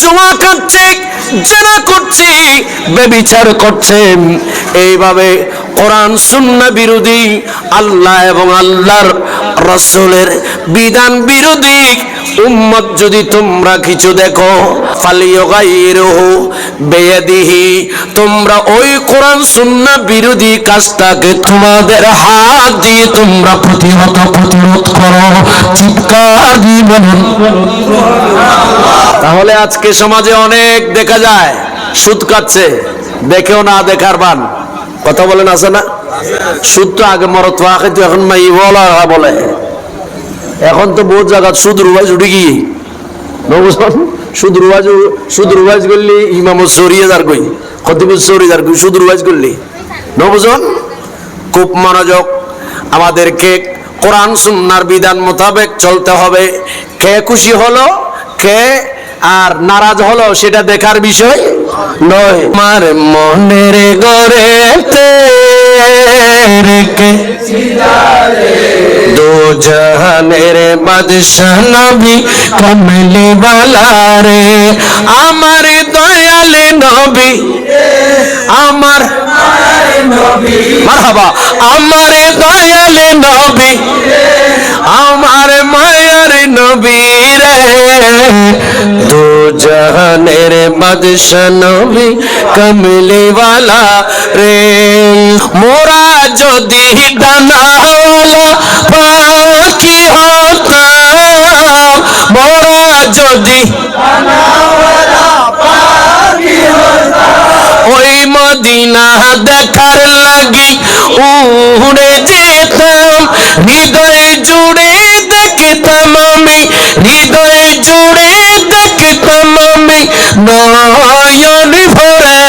জুয়া করছে, জেনা করছে, বেবিচার করছে। এইভাবে কোরআন, সুন্না বিরোধী, আল্লাহ এবং আল্লাহর রসুলের বিধান বিরোধী উম্মত যদি তোমরা কিছু দেখো ফালিয়গাইরহু বেয়াদিহি, তোমরা ওই কোরআন সুন্না বিরোধী কাজটাকে তোমাদের হাত দিয়ে তোমরা প্রতিহত, প্রতিরোধ করো। চিৎকার দিয়ে তাহলে আজকে সমাজে অনেক দেখা যায়, সুদ কাটছে। দেখেও না দেখার বান। কথা বলেন, আছে না? সুদ তো আগে মরত এখন মাই বলা বলে। এখন তো বহুত জায়গা সুদ রুবাজ উঠে গিয়ে নবুজন সুদ রুবাজ সুদ রুবাজ করলি ইমাম সরিয়ে যার কই খতিব সরিয়ে যার কই সুদ রুবাজ করলি। নবুজন খুব মনোযোগ আমাদেরকে কোরআন সুন্নার বিধান মোতাবেক চলতে হবে। কে খুশি হলো কে আর নারাজ হলো সেটা দেখার বিষয় নয়। আমার মনের গড়েতে রেখে দো জাহানের বাদশাহ নবী কমলি বালা রে। আমার দয়াল নবী। আমার মারহাবা। আমার দয়াল নবী। আমার মায়ার নবী রে। দো জাহানের বাদশাহ নবী কমলি বালা রে। মোরা যদি ডানাওয়ালা যদি ওই মদিনা দেখার লাগি উড়ে যেতাম, হৃদয় জুড়ে দেখতাম আমি, হৃদয় জুড়ে দেখতাম আমি, নয়ন ভরে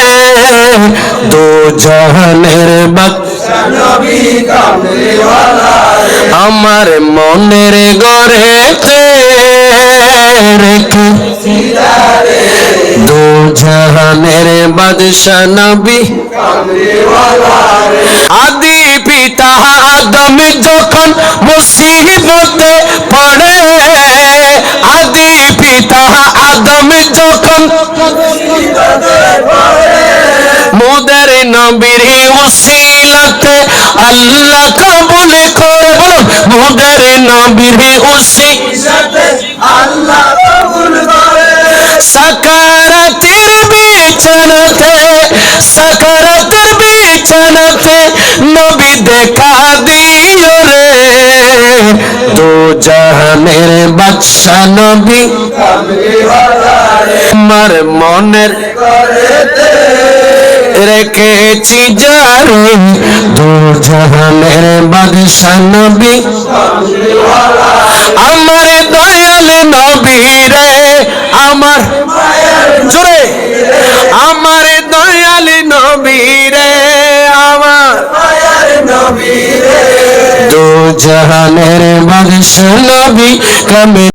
দো জাহানের আমার মনের গড়েতে রেখে। দো জাহানের বাদশাহ নবী। আদি পিতা আদম যখন মুসিবতে পড়ে, আদি পিতা আদম যখন মোদের নবীর উসিলাতে আল্লাহ কবুল করে মোদের নবীর উসিলাতে দেখা দিও রে। দো জাহানের বাদশা নবী। আমার মনের রেখেছি যারে দু জাহানের বাদশা নবী। আমার দয়াল নবী রে, আমার জোরে। জাহানের বাদশা নবী কমে